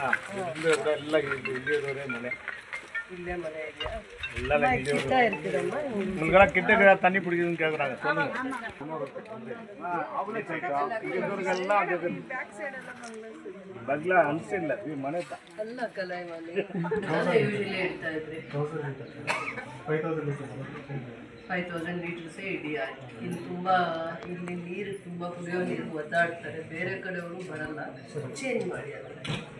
ಇಲ್ಲ ಎಲ್ಲ ಮನೆ ಇಲ್ಲೇ ಮನೆ ಎಲ್ಲ ತಣ್ಣಿ ಕುಡಿಯೋದು ಕೇಳಿದ್ರೆ ಬಗ್ಲ ಅನಿಸಿಲ್ಲ ಈ ಮನೆ ಅಲ್ಲ ಫೈವ್ ತೌಸಂಡ್ ತೌಸಂಡ್ ಲೀಟರ್ಸೇ ಇಡಿ ಇಲ್ಲಿ ತುಂಬ ಇಲ್ಲಿ ನೀರು ತುಂಬ ಕುಡಿಯೋ ನೀರು ಒದ್ದಾಡ್ತಾರೆ ಬೇರೆ ಕಡೆಯವರು ಬರಲ್ಲ ಚೇಂಜ್ ಮಾಡಿ ಅದನ್ನು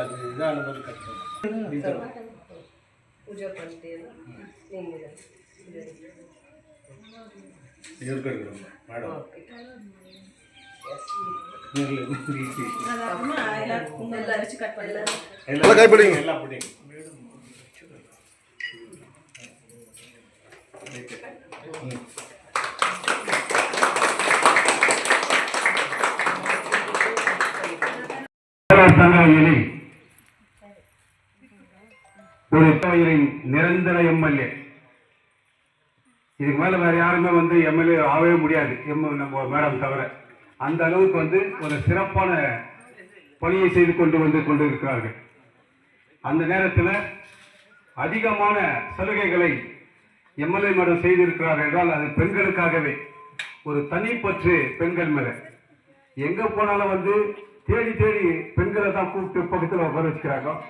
ಅದು ಇದಾನು ಬಂದು ಕಟ್ಬೋದು ಇದ್ದರು ಇವ್ರ ಕಡೆ ಮಾಡೋ ಎಲ್ಲ ಕಾಯಿ ಬಿಡಿ ಎಲ್ಲ ಬಿಡಿ ಸಂಘದಲ್ಲಿ ஒரு கோயிலின் நிரந்தர எம்எல்ஏ. இதுக்கு மேல வேற யாருமே வந்து எம்எல்ஏ ஆகவே முடியாது. எம் நம்ம மேடம் தவிர. அந்த அளவுக்கு வந்து ஒரு சிறப்பான பணியை செய்து கொண்டு வந்து கொண்டிருக்கிறார்கள். அந்த நேரத்தில் அதிகமான சலுகைகளை எம்எல்ஏ மேடம் செய்திருக்கிறார் என்றால் அது பெண்களுக்காகவே. ஒரு தனிப்பற்று பெண்கள் மேல. எங்க போனாலும் வந்து தேடி தேடி பெண்களை தான் கூப்பிட்டு பக்கத்தில் உட்கார வச்சுக்கிறாங்க.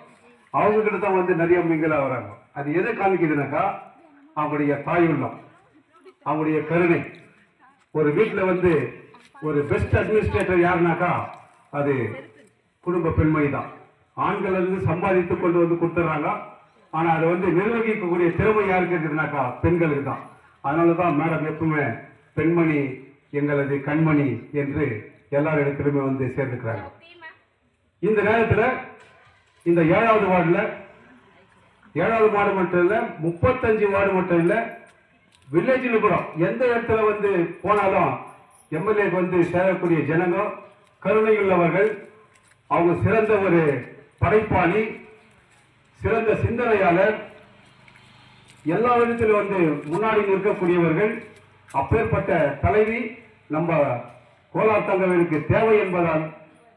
அவங்க கிட்ட தான் வந்து நிறைய மிங்கலா வராங்க. அது எதை காமிக்குதுனாக்கா அவங்களுடைய தாயுள்ளம் அவங்களுடைய கருணை. ஒரு வீட்டில் வந்து ஒரு பெஸ்ட் அட்மினிஸ்ட்ரேட்டர் யாருனாக்கா அது குடும்ப பெண்மணி தான். ஆண்கள் வந்து சம்பாதித்து கொண்டு வந்து கொடுத்துட்றாங்க ஆனால் அதை வந்து நிர்வகிக்கக்கூடிய திறமை யாருக்கு இருக்குதுனாக்கா பெண்களுக்கு தான். அதனால தான் மேடம் எப்பவுமே பெண்மணி எங்களது கண்மணி என்று எல்லாரிடத்திலுமே வந்து சேர்ந்துக்கிறாங்க. இந்த நேரத்தில் இந்த ஏழாவது வார்டில் ஏழாவது வார்டு மட்டும் இல்லை முப்பத்தஞ்சு வார்டு மட்டும் இல்லை வில்லேஜில் கூட எந்த இடத்துல வந்து போனாலும் எம்எல்ஏக்கு வந்து சேரக்கூடிய ஜனங்க கருணை உள்ளவர்கள் அவங்க சிறந்த ஒரு படைப்பாளி சிறந்த சிந்தனையாளர் எல்லா விதத்திலும் வந்து முன்னாடி நிற்கக்கூடியவர்கள் அப்பேற்பட்ட தலைவி நம்ம கோலார் தங்கவேலுக்கு தேவை என்பதால்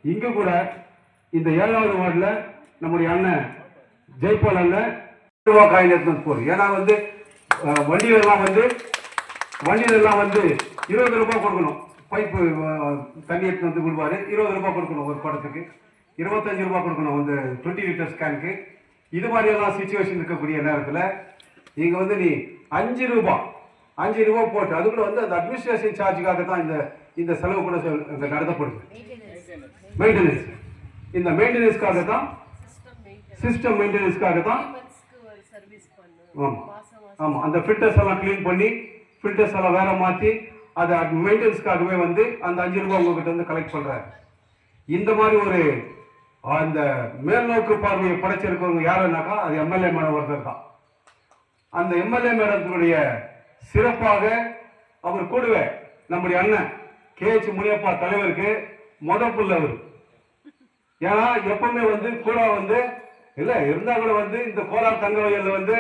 இங்கு கூட இந்த ஏழாவது வார்டில் நம்முடைய அண்ணன் ஜெய்பால் அண்ணன் ரூபா காயின் எடுத்து போகுது ஏன்னா வந்து வண்டியிலெல்லாம் வந்து வண்டியிலெல்லாம் வந்து இருபது ரூபாய் கொடுக்கணும். பைப்பு தண்ணி எடுத்து வந்து கொடுப்பாரு இருபது ரூபாய் கொடுக்கணும் ஒரு படத்துக்கு. இருபத்தஞ்சு ரூபாய் கொடுக்கணும் வந்து டுவெண்ட்டி லிட்டர் ஸ்கேனுக்கு இது மாதிரியெல்லாம் சுச்சுவேஷன் இருக்கக்கூடிய நேரத்தில் இங்கே வந்து நீ அஞ்சு ரூபாய் அஞ்சு ரூபாய் போட்டு அது கூட வந்து அந்த அட்மினிஸ்ட்ரேஷன் சார்ஜுக்காக தான் இந்த இந்த செலவு கூட நடத்தப்படுது. மெயின்டெனன்ஸ் இந்த மெயின்டெனன்ஸ்க்காக தான் சிஸ்டம் மெயின்டெனன்ஸ்க்காக தான் ஆமாம் ஆமாம் அந்த ஃபில்டர்ஸ் எல்லாம் க்ளீன் பண்ணி ஃபில்டர்ஸ் எல்லாம் வேற மாற்றி அதை மெயின்டெனன்ஸ்க்காகவே வந்து அந்த அஞ்சு ரூபாய் உங்ககிட்ட வந்து கலெக்ட் பண்ணுறாரு இந்த மாதிரி ஒரு அந்த மேல்நோக்கு பார்வையை படைச்சிருக்கவங்க யாருன்னாக்கா அது எம்எல்ஏ மேடம் ஒருத்தர் தான். அந்த எம்எல்ஏ மேடத்தினுடைய சிறப்பாக அவர் கூடவே நம்முடைய அண்ணன் கே. எச். முனியப்பா தலைவருக்கு முத புள்ள அவர். ஏன்னா எப்பவுமே வந்து கூட வந்து இல்ல இருந்தா கூட வந்து இந்த கோலார் தங்க வயல்ல வந்து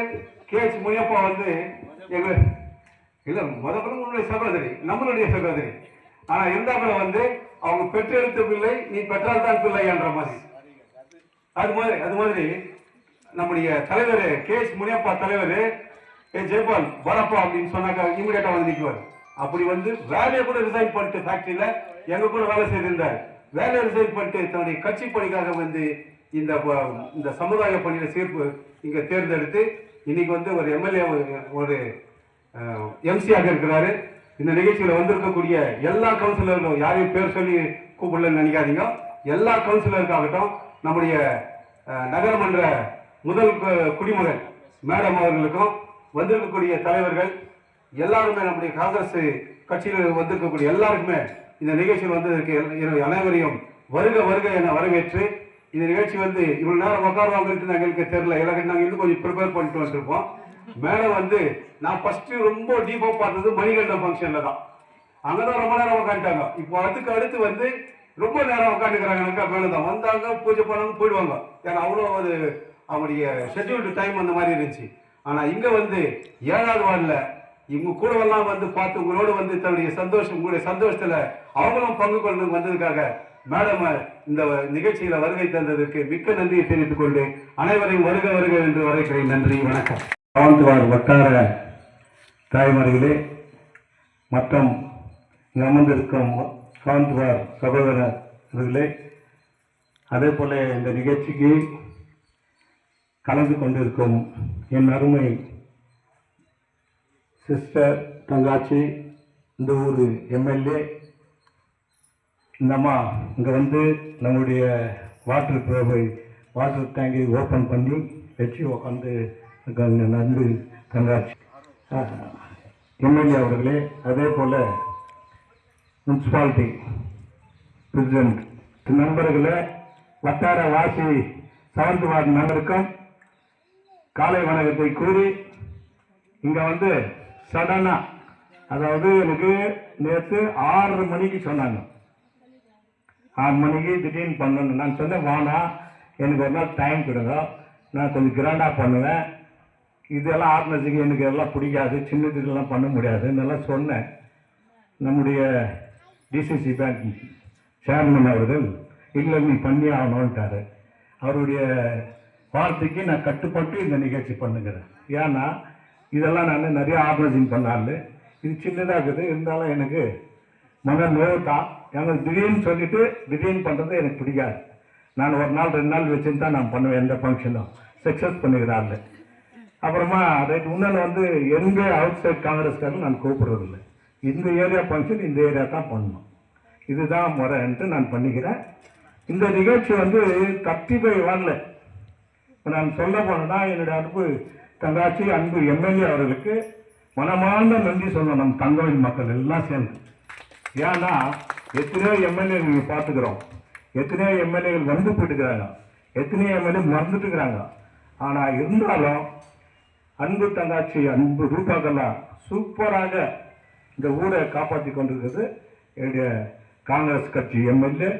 கே எச் முனியப்பா வந்து எங்க இல்ல முதல்ல புள்ள உன்னுடைய சகோதரி நம்மளுடைய சகோதரி. ஆனா இருந்தா கூட வந்து அவங்க பெற்றெடுத்த பிள்ளை நீ பெற்றால் தான் பிள்ளை என்ற மாதிரி. அது மாதிரி அது மாதிரி நம்முடைய தலைவர் கே எஸ் முனியப்பா தலைவர் ஏ ஜெய்பால் வரப்பா அப்படின்னு சொன்னாக்கா இமீடியட்டா வந்து நிற்குவார் அப்படி வந்து வேலையை கூட ரிசைன் பண்ணிட்டு ஃபேக்டரியில எங்க கூட வேலை செய்திருந்தார். வேலையை ரிசைன் பண்ணிட்டு தன்னுடைய கட்சி பணிக்காக வந்து இந்த ப- இந்த சமுதாய பணியில் சேர்ப்பு இங்கே தேர்ந்தெடுத்து இன்னைக்கு வந்து ஒரு எம்எல்ஏ ஒரு எம்சியாக இருக்கிறாரு. இந்த நிகழ்ச்சியில் வந்திருக்கக்கூடிய எல்லா கவுன்சிலர்களும் யாரையும் பேர் சொல்லி கூப்பிடலன்னு நினைக்காதீங்க. எல்லா கவுன்சிலருக்காகட்டும் நம்முடைய நகரமன்ற முதல் கு- குடிமகன் மேடம் அவர்களுக்கும் வந்திருக்கக்கூடிய தலைவர்கள் எல்லாருமே நம்முடைய காங்கிரஸ் கட்சியில் வந்திருக்கக்கூடிய எல்லாருக்குமே இந்த நிகழ்ச்சியில் வந்ததற்கு அனைவரையும் வருக வருக என வரவேற்று இந்த நிகழ்ச்சி வந்து இவ்வளவு நேரம் உட்காருவாங்கன்ட்டு எங்களுக்கு தெரியல. எல்லாருக்கும் நாங்கள் இன்னும் கொஞ்சம் ப்ரிப்பேர் பண்ணிட்டு வந்திருப்போம். மேலே வந்து நான் ஃபர்ஸ்ட் ரொம்ப டீப்பா பார்த்தது மணிகண்டம் ஃபங்க்ஷன்ல தான். அங்கதான் ரொம்ப நேரம் உட்காந்துட்டாங்க இப்போ அதுக்கு அடுத்து வந்து ரொம்ப நேரம் உட்காந்துக்கிறாங்க மேலே தான். வந்தாங்க பூஜை பண்ணாங்க போயிடுவாங்க. ஏன்னா அவ்வளோ அது அவங்களுடைய ஷெட்யூல்டு டைம் அந்த மாதிரி இருந்துச்சு. ஆனா இங்க வந்து ஏழாவது வார்டில் இவங்க கூடவெல்லாம் வந்து பார்த்து உங்களோட வந்து தன்னுடைய சந்தோஷம் உங்களுடைய சந்தோஷத்துல அவங்களும் பங்கு கொண்டு வந்ததுக்காக மேடம் இந்த நிகழ்ச்சியில வருகை தந்ததற்கு மிக்க நன்றியை தெரிவித்துக் கொண்டு அனைவரையும் வருக வருக என்று வரவேற்கிறேன் நன்றி வணக்கம். சாவந்த்வார் வட்டார தாய்மார்களே மற்றும் அமர்ந்திருக்கும் சாவந்த்வார் சகோதரர்களே அதே போல இந்த நிகழ்ச்சிக்கு கலந்து கொண்டிருக்கும் என் அருமை சிஸ்டர் தங்காச்சி இந்த ஊர் எம்எல்ஏ இந்த அம்மா இங்கே வந்து நம்முடைய வாட்டர் ப்ரோபை வாட்டர் டேங்கை ஓப்பன் பண்ணி வச்சு உட்காந்து இருக்காங்க. நன்றி தங்காச்சி எம்எல்ஏ அவர்களே அதே போல் முன்சிபாலிட்டி பிரசிடென்ட் நண்பர்களே வட்டார வாசி செவன்த் வார்டு நண்பருக்கும் காலை வணக்கத்தை கூறி இங்கே வந்து சடனாக அதாவது எனக்கு நேற்று ஆறரை மணிக்கு சொன்னாங்க. ஆறு மணிக்கு திடீர்னு பண்ணணும் நான் சொன்னேன் வானா எனக்கு ஒரு நாள் டைம் கொடுங்க. நான் கொஞ்சம் கிராண்டாக பண்ணுவேன். இதெல்லாம் ஆர்கனைசிங் எனக்கு எல்லாம் பிடிக்காது. சின்ன சின்னதுக்கெல்லாம் பண்ண முடியாது. இதெல்லாம் சொன்னேன். நம்முடைய டிசிசி பேங்க் சேர்மன் அவர்கள் இல்லை நீ பண்ணி ஆகணும்ட்டாரு. அவருடைய வார்த்தைக்கு நான் கட்டுப்பட்டு இந்த நிகழ்ச்சி பண்ணுகிறேன். ஏன்னா இதெல்லாம் நான் நிறைய ஆர்கனைசிங் பண்ணாரு. இது சின்னதாக இருக்குது. இருந்தாலும் எனக்கு மன நோவு தான் எனக்கு திடீர்னு சொல்லிட்டு திடீர்னு பண்ணுறது எனக்கு பிடிக்காது. நான் ஒரு நாள் ரெண்டு நாள் வச்சுன்னு தான் நான் பண்ணுவேன் எந்த ஃபங்க்ஷனும் சக்ஸஸ் பண்ணுகிறாள் அப்புறமா ரைட் முன்னால் வந்து எங்க அவுட் சைட் காங்கிரஸ்காரங்க நான் கூப்பிடுறதில்லை. இந்த ஏரியா ஃபங்க்ஷன் இந்த ஏரியா தான் பண்ணணும். இதுதான் முறைன்ட்டு நான் பண்ணிக்கிறேன். இந்த நிகழ்ச்சி வந்து தப்பி போய் வரல. இப்போ நான் சொல்ல போனேன்னா என்னுடைய அன்பு தங்காட்சி அன்பு எம்எல்ஏ அவர்களுக்கு மனமார்ந்த நன்றி சொல்லணும். நம் தங்கவின் மக்கள் எல்லாம் சேர்ந்து. ஏன்னா எத்தனையோ எம்எல்ஏ பார்த்துக்கிறோம். எத்தனையோ எம்எல்ஏகள் வந்து போயிட்டுக்கிறாங்க. எத்தனையோ எம்எல்ஏ மறந்துட்டு இருக்கிறாங்க ஆனால் இருந்தாலும் அன்பு தங்காட்சி அன்பு ரூபாக்கல்லா சூப்பராக இந்த ஊரை காப்பாற்றி கொண்டிருக்கிறது. என்னுடைய காங்கிரஸ் கட்சி எம்எல்ஏ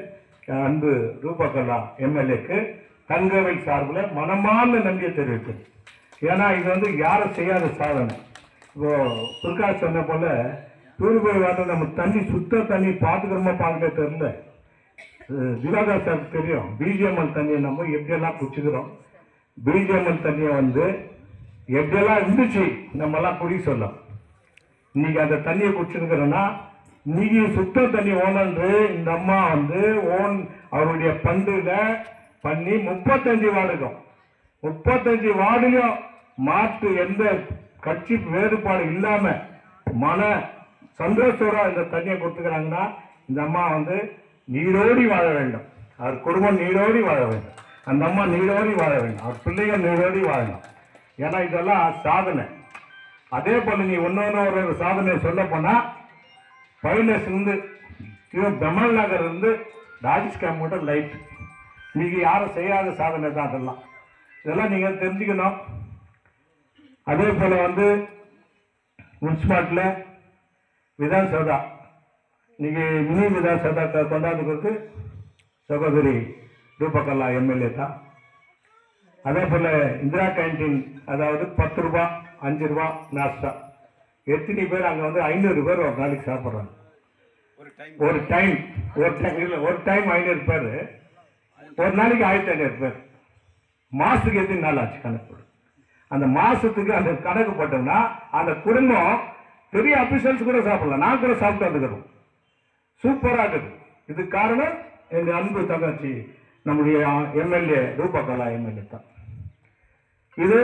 அன்பு ரூபாக்கல்லா எம்எல்ஏக்கு தங்கவை சார்பில் மனமார்ந்த நன்றியை தெரிவிக்கும் ஏன்னா இது வந்து யாரும் செய்யாத சாதனை. இப்போ பிரகாஷ் சொன்ன போல பியூரிஃபை வாட்டர் நம்ம தண்ணி சுத்த தண்ணி பார்த்துக்கிறோமா பார்க்கவே தெரியல. திவாகர் சார் தெரியும். பிஜிஎம்எல் தண்ணியை நம்ம எப்படியெல்லாம் குடிச்சுக்கிறோம்? பிஜிஎம்எல் தண்ணியை வந்து எப்படியெல்லாம் இருந்துச்சு? நம்மலாம் குடி சொல்லலாம். இன்னைக்கு அந்த தண்ணியை குடிச்சிருக்கிறோன்னா இன்னைக்கு சுத்த தண்ணி ஓனன்று இந்த அம்மா வந்து ஓன் அவருடைய பண்டுல பண்ணி முப்பத்தஞ்சு வார்டுக்கும் முப்பத்தஞ்சு வார்டுலையும் மாற்று எந்த கட்சி வேறுபாடு இல்லாம மன சந்தோஷத்தோட இந்த தண்ணியை கொடுத்துக்கிறாங்கன்னா இந்த அம்மா வந்து நீரோடி வாழ வேண்டும். அவர் குடும்பம் நீரோடி வாழ வேண்டும். அந்த அம்மா நீரோடி வாழ வேண்டும். அவர் பிள்ளைகள் நீரோடி வாழணும். ஏன்னா இதெல்லாம் சாதனை. அதே போல நீ ஒன்னொன்னு ஒரு ஒரு சாதனை சொல்ல போனா பைலஸ் இருந்து பெமல் நகர் இருந்து ராஜேஷ் மட்டும் லைட். இன்றைக்கி யாரும் செய்யாத சாதனை தான் அதெல்லாம். இதெல்லாம் நீங்க தெரிஞ்சுக்கணும். அதே போல வந்து முனிசிபாலிட்டியில் விதான் சௌதா. இன்னைக்கு மினி விதான் சௌதா கொண்டாடுறது சகோதரி ரூபகல்லா எம்எல்ஏ தான். அதே போல இந்திரா கேண்டீன் அதாவது பத்து ரூபா அஞ்சு ரூபா நாஸ்டா எத்தனை பேர் அங்க வந்து ஐநூறு பேர் ஒரு நாளைக்கு சாப்பிட்றாங்க. ஒரு டைம் ஒரு டைம் இல்ல ஒரு டைம் ஐநூறு பேர். ஒரு நாளைக்கு ஆயிரத்தி ஐநூறு பேர். மாசத்துக்கு எத்தனை நாள் ஆச்சு கணக்கு. அந்த மாசத்துக்கு அந்த கணக்கு போட்டோம்னா அந்த குடும்பம் பெரிய அபிஷியல்ஸ் கூட சாப்பிடலாம். நான் கூட சாப்பிட்டு வந்துக்கிறோம் சூப்பராக இருக்குது. இது காரணம் எங்க அன்பு தங்கச்சி நம்முடைய எம்எல்ஏ ரூபகலா எம்எல்ஏ தான். இது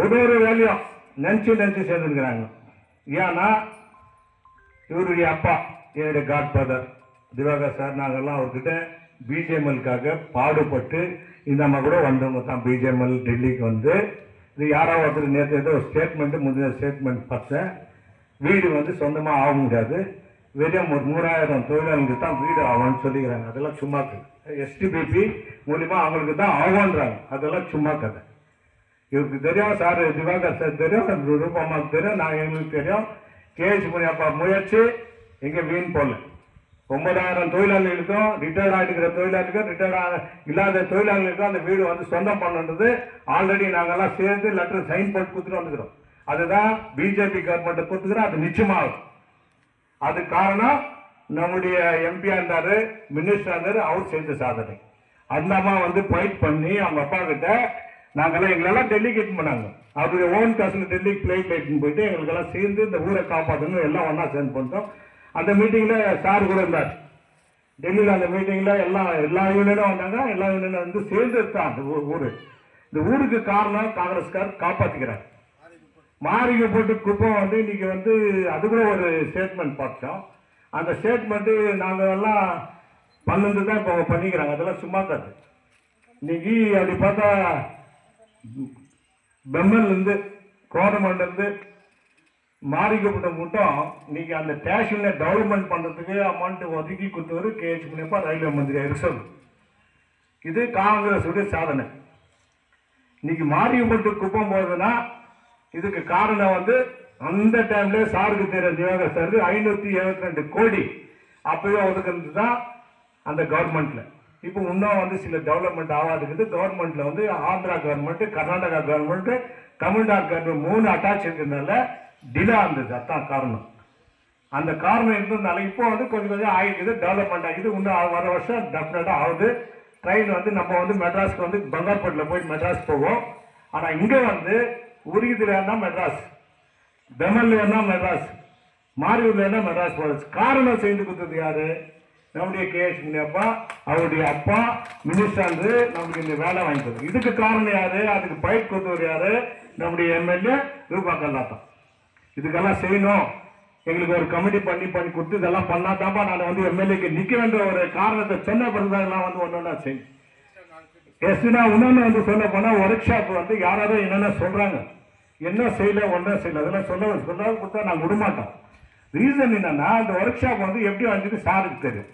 ஒரு ஒரு வேலையும் நினைச்சு நினைச்சு சேர்ந்துருக்கிறாங்க. ஏன்னா இவருடைய அப்பா என்னுடைய காட் ஃபாதர் திவாகர் சார் நாங்கள்லாம் அவர்கிட்ட பிஜேஎம்எல்காக பாடுபட்டு இந்த அம்மா கூட வந்தவங்க தான். பிஜேஎம்எல் டெல்லிக்கு வந்து இது யாராவது ஒருத்தர் நேற்று ஏதோ ஸ்டேட்மெண்ட் முந்தின ஸ்டேட்மெண்ட் பார்த்தேன். வீடு வந்து சொந்தமாக ஆக முடியாது. வெறும் ஒரு நூறாயிரம் தொழிலாளர்களுக்கு தான் வீடு ஆகும்னு சொல்லிக்கிறாங்க. அதெல்லாம் சும்மா எஸ்டிபிபி மூலிமா அவங்களுக்கு தான் ஆகும்ன்றாங்க. அதெல்லாம் சும்மா கதை. இவருக்கு தெரியும் சார் திவாகர் சார் தெரியும். ரூபம்மாவுக்கு தெரியும். நான் எங்களுக்கு தெரியும். கேஎஸ் முனியப்பா முயற்சி எங்கே வீண் போடல. ஒன்பதாயிரம் தொழிலாளிகளுக்கும் ரிட்டையர்ட் ஆகிருக்கிற தொழிலாளிக்கும் ரிட்டையர்ட் இல்லாத தொழிலாளிகளுக்கும் அந்த வீடு வந்து சொந்தம் பண்ணுன்றது ஆல்ரெடி நாங்கள்லாம் சேர்ந்து லெட்டர் சைன் போட்டு கொடுத்துட்டு வந்துக்கிறோம். அதுதான் பிஜேபி கவர்மெண்ட் கொடுத்துக்கிறோம். அது நிச்சயமாகும். அது காரணம் நம்முடைய எம்பியா இருந்தார் மினிஸ்டர் இருந்தார் அவர் செஞ்ச சாதனை. அந்த அம்மா வந்து ஃபைட் பண்ணி அவங்க அப்பா கிட்ட நாங்கள்லாம் எங்களெல்லாம் டெல்லிக்கு இட்டுன்னு போனாங்க. அவருடைய ஓன் காசுல டெல்லிக்கு பிளைட் போயிட்டு எங்களுக்கெல்லாம் சேர்ந்து இந்த ஊரை காப்பாற்றணும் எல்லாம் ஒன்றா சேர்ந்து பண்ணோம் அந்த மீட்டிங்கில் சார் கூட இருந்தார். டெல்லியில் அந்த மீட்டிங்கில் எல்லா எல்லா யூனியனும் வந்தாங்க. எல்லா யூனியனும் வந்து சேர்ந்து தான் அந்த ஊர். இந்த ஊருக்கு காரணம் காங்கிரஸ்கார் காப்பாற்றிக்கிறார் மாரிங்க போட்டு குப்பம் வந்து இன்னைக்கு வந்து அது கூட ஒரு ஸ்டேட்மெண்ட் பார்த்தோம் அந்த ஸ்டேட்மெண்ட்டு நாங்கள் எல்லாம் பன்னெண்டு தான் இப்போ பண்ணிக்கிறாங்க. அதெல்லாம் சும்மா கது இன்னைக்கு அப்படி பார்த்தா பெம்மன்லேருந்து கோதமண்டலேருந்து மாரிக்கப்பட்ட மட்டும் இன்னைக்கு அந்த ஸ்டேஷனை டெவலப்மெண்ட் பண்ணுறதுக்கு அமௌண்ட் ஒதுக்கி கொடுத்தவர் கேஹெச் முனியப்பா ரயில்வே மந்திரி ரிசர்வ் இது காங்கிரஸுடைய சாதனை. இன்னைக்கு மாரியம்பட்டு குப்பம் போகுதுன்னா இதுக்கு காரணம் வந்து அந்த டைம்ல சாருக்கு தெரியும் திவாகர் சார் ஐநூத்தி எழுபத்தி ரெண்டு கோடி அப்பவே ஒதுக்குறது தான் அந்த கவர்மெண்ட்ல இப்போ இன்னும் வந்து சில டெவலப்மெண்ட் ஆகாதுக்குது கவர்மெண்ட்ல வந்து Andhra government Karnataka government Tamil Nadu government மூணு அட்டாச் இருக்கிறதுனால டிலே இருந்தது அதான் காரணம். அந்த காரணம் இருந்ததுனால இப்போ வந்து கொஞ்சம் கொஞ்சம் ஆகிக்குது டெவலப்மெண்ட் ஆகிக்குது இன்னும் வர வருஷம் டெஃபினட்டாக ஆகுது. ட்ரெயின் வந்து நம்ம வந்து மெட்ராஸ்க்கு வந்து பங்கார்பேட்டில் போய் மெட்ராஸ் போவோம். ஆனால் இங்கே வந்து உருகிதுலன்னா மெட்ராஸ் பெமல்லேன்னா மெட்ராஸ் மாரியூர்லேன்னா மெட்ராஸ் போகிறது காரணம் செய்து கொடுத்தது யாரு? நம்முடைய கேஎஸ் முனியப்பா அவருடைய அப்பா மினிஸ்டர் நமக்கு இந்த வேலை வாங்கி கொடுத்தது இதுக்கு காரணம் யாரு? அதுக்கு பயிர் கொடுத்தவர் யாரு? நம்முடைய எம்எல்ஏ ரூபா கல்லாத்தான் இதுக்கெல்லாம் செய்யணும். எங்களுக்கு ஒரு கமிட்டி பண்ணி பண்ணி கொடுத்து இதெல்லாம் பண்ணாதாப்பா நான் வந்து எம்எல்ஏக்கு நிக்க ஒரு காரணத்தை சொன்ன பிறகுதான் எல்லாம் வந்து ஒன்னொன்னா செய்யும் எஸ்னா இன்னொன்று வந்து சொல்ல போனால் ஒர்க் ஷாப் வந்து யாராவது என்னென்ன சொல்கிறாங்க என்ன செய்யல ஒன்றும் செய்யல. அதெல்லாம் சொல்ல சொல்ல கொடுத்தா நான் விடமாட்டோம் ரீசன் என்னன்னா அந்த ஒர்க் ஷாப் வந்து எப்படி வந்துட்டு சாருக்கு தெரியும்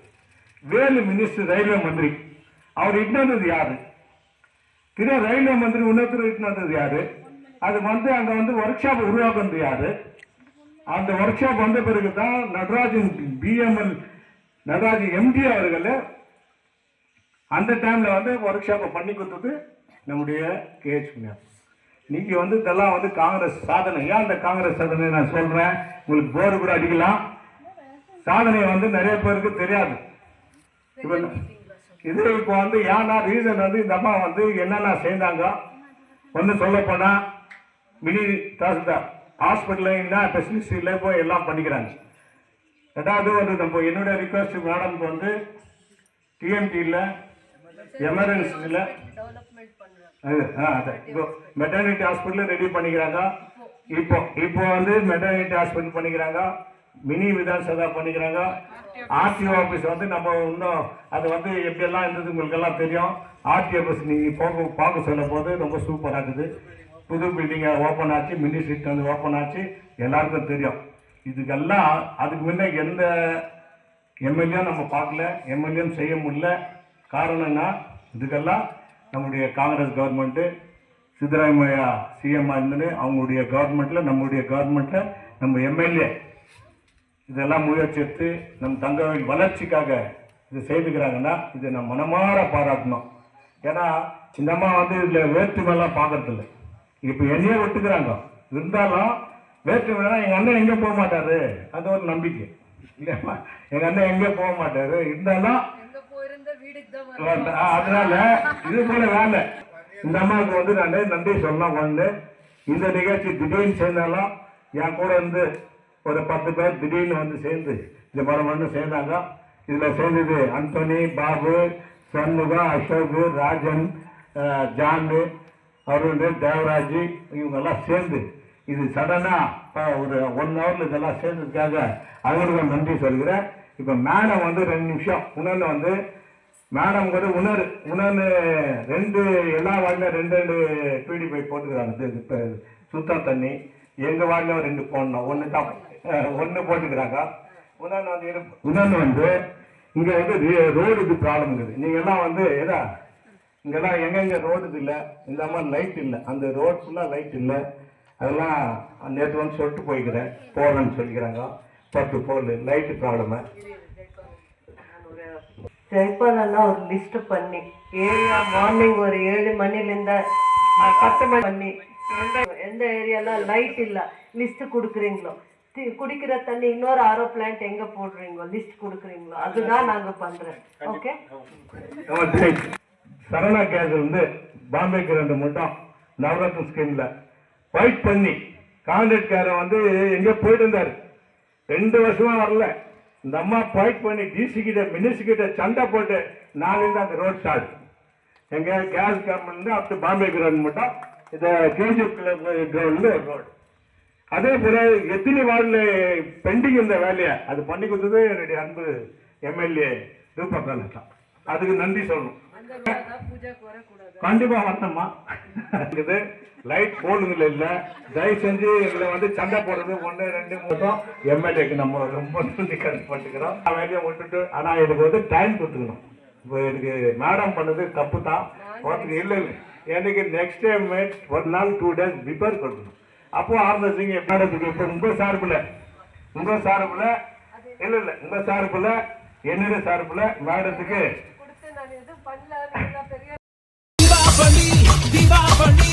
வேலு மினிஸ்டர் ரயில்வே மந்திரி. அவர் இட்னது யாரு? திரு ரயில்வே மந்திரி இன்னொருத்தர் வந்தது யாரு? அது வந்து அங்க வந்து ஒர்க் ஷாப் உருவாக்க முடியாது அந்த ஒர்க் ஷாப் வந்த பிறகு தான் நடராஜன் பிஎம்எல் நடராஜன் எம்டி அவர்கள் அந்த டைம்ல வந்து ஒர்க் ஷாப்பை பண்ணி கொடுத்தது நம்முடைய கேஹெச் புண்ணியா நீங்க வந்து இதெல்லாம் வந்து காங்கிரஸ் சாதனை. ஏன் அந்த காங்கிரஸ் சாதனை நான் சொல்றேன்? உங்களுக்கு போர் கூட அடிக்கலாம். சாதனை வந்து நிறைய பேருக்கு தெரியாது. இது இப்போ வந்து ஏன்னா ரீசன் வந்து இந்த அம்மா வந்து என்னென்ன செய்தாங்க? ஒன்று சொல்லப்போனால் மினி தாசில்தார். ஹாஸ்பிட்டல்ல ஸ்பெஷலிஸ்ட்ல போய் எல்லாம் பண்ணிக்கிறாங்க. ரெண்டாவது வந்து நம்ம என்னுடைய ரிக்வஸ்ட் மேடம்க்கு வந்து டிஎம்டியில் எமர்ஜென்சியில் ஆ இப்போ மெட்டர்னிட்டி ஹாஸ்பிட்டல் ரெடி பண்ணிக்கிறாங்க. இப்போ இப்போ வந்து மெட்டர்னிட்டி ஹாஸ்பிட்டல் பண்ணிக்கிறாங்க. மினி விதான் பண்ணிக்கிறாங்க. ஆர்டிஓ ஆஃபீஸ் வந்து நம்ம இன்னும் அது வந்து எப்படியெல்லாம் இருந்தது உங்களுக்கு எல்லாம் தெரியும் ஆர்டிஓ ஆஃபீஸ் நீங்கள் போக பார்க்க சொல்லும் போது ரொம்ப சூப்பராக இருக்குது புது பில்டிங்கை ஓப்பன் ஆச்சு மினி ஸ்ட்ரீட் வந்து ஓப்பன் ஆச்சு. எல்லாருக்கும் தெரியும். இதுக்கெல்லாம் அதுக்கு முன்னே எந்த எம்எல்ஏ நம்ம பார்க்கல. எம்எல்ஏன்னு செய்ய முடியல. காரணம்னா இதுக்கெல்லாம் நம்முடைய காங்கிரஸ் கவர்மெண்ட்டு சித்தராமையா சிஎம்மா இருந்தது. அவங்களுடைய கவர்மெண்ட்டில் நம்முடைய கவர்மெண்ட்டில் நம்ம எம்எல்ஏ இதெல்லாம் முயற்சி எடுத்து நம் தங்கவேல் வளர்ச்சிக்காக இது செய்துக்கிறாங்கன்னா இதை நம்ம மனமாற பாராட்டணும். ஏன்னா இந்த அம்மா வந்து இதில் வேற்றுமெல்லாம் பார்க்கறதில்லை. இப்போ என்னையே விட்டுக்கிறாங்க இருந்தாலும் வேற்றுமைனா எங்க அண்ணன் எங்கே போக மாட்டாரு. அது ஒரு நம்பிக்கை. இல்லையா எங்க அண்ணன் எங்கே போக மாட்டாரு. இருந்தாலும் அதனால இது போல வேலை. இந்த அம்மாவுக்கு வந்து நான் நன்றி சொல்லலாம் ஒன்று இந்த நிகழ்ச்சி திடீர்னு சேர்ந்தாலும் என் கூட வந்து ஒரு பத்து பேர் திடீர்னு வந்து சேர்ந்து இந்த மரம் ஒன்று சேர்ந்தாங்க. இதில் சேர்ந்தது அந்தோனி பாபு சண்முகா அசோக் ராஜன் ஆ, அருள் அருண் தேவராஜ் இவங்கெல்லாம் சேர்ந்து இது சடனாக ஒரு ஒன் ஹவரில் இதெல்லாம் சேர்ந்ததுக்காக அவங்களுக்கு நன்றி சொல்கிறேன். இப்போ மேடம் வந்து ரெண்டு நிமிஷம் இன்னொன்று வந்து மேடம் கூட உணர் உணர்னு ரெண்டு எல்லா வார்டிலும் ரெண்டு ரெண்டு பீடி போய் போட்டுக்கிறாங்க. இப்போ சுத்தம் தண்ணி எங்கள் வார்டிலும் ரெண்டு போடணும். ஒன்று தான் ஒன்று போட்டுக்கிறாங்க. உணர்ந்து வந்து உணர்ந்து வந்து இங்கே வந்து ரோடுக்கு ப்ராப்ளம் இருக்குது. நீங்கள் எல்லாம் வந்து எதா இங்கெல்லாம் எங்கெங்க ரோடு இல்லை இந்த மாதிரி லைட் இல்லை. அந்த ரோட் ஃபுல்லாக லைட் இல்லை. அதெல்லாம் நேற்று வந்து சொல்லிட்டு போய்க்கிறேன். போகிறேன்னு சொல்லிக்கிறாங்க. பத்து போல் லைட்டு ப்ராப்ளமு ஜெயபாலெல்லாம் ஒரு லிஸ்ட் பண்ணி ஏரியா மார்னிங் ஒரு ஏழு மணிலேருந்து பத்து மணி பண்ணி எந்த ஏரியாலாம் லைட் இல்லை லிஸ்ட் கொடுக்குறீங்களோ? குடிக்கிற தண்ணி இன்னொரு ஆரோ பிளான்ட் எங்க போடுறீங்களோ? லிஸ்ட் கொடுக்குறீங்களோ? அதுதான் நாங்க பண்றோம். ஓகே சரணா கேஸ் வந்து பாம்பே ரெண்டு மட்டும் நவரத்ன ஸ்கீம்ல. ஃபைட் பண்ணி கான்ட்ராக்ட்காரன் வந்து எங்கேயோ போயிட்டு இருந்தாரு. ரெண்டு வருஷமா வரல. இந்த அம்மா ஃபைட் பண்ணி டிசி கிட்ட மினிஸ்டர் கிட்ட சண்டை போட்டு நாளையில அந்த ரோட் ஸ்டார்ட் எங்க gas company up to Bombay ground மட்டும் இந்த கேஜிஎஃப் கிரவுண்ட்ல ரோடு அதே போல எத்தனை வார்டில் பெண்டிங் இருந்த வேலையை அது பண்ணி கொடுத்தது என்னுடைய அன்பு எம்எல்ஏ ரூபா தான். அதுக்கு நன்றி சொல்லணும். கண்டிப்பா வரணுமா இது லைட் போடுங்கள இல்ல. தயவு செஞ்சு எங்களை வந்து சண்டை போடுறது. ஒண்ணு ரெண்டு மூணு. எம்எல்ஏக்கு நம்ம ரொம்ப நன்றி கருத்துப்பட்டுக்கிறோம் நான் வேலையை விட்டுட்டு ஆனா எனக்கு வந்து டைம் கொடுத்துக்கணும். இப்போ எனக்கு மேடம் பண்ணது தப்பு தான். இல்லை இல்லை. எனக்கு நெக்ஸ்ட் டைம் ஒரு நாள் டூ டேஸ் பிஃபோர் கொடுக்கணும். அப்போ ஆரம்பிச்சிங்க மேடத்துக்கு இப்போ உங்க சார்பில் உங்க சார்பில் இல்லை இல்லை. உங்க சார்பில் என்னோட சார்பில் மேடத்துக்கு தீபாவளி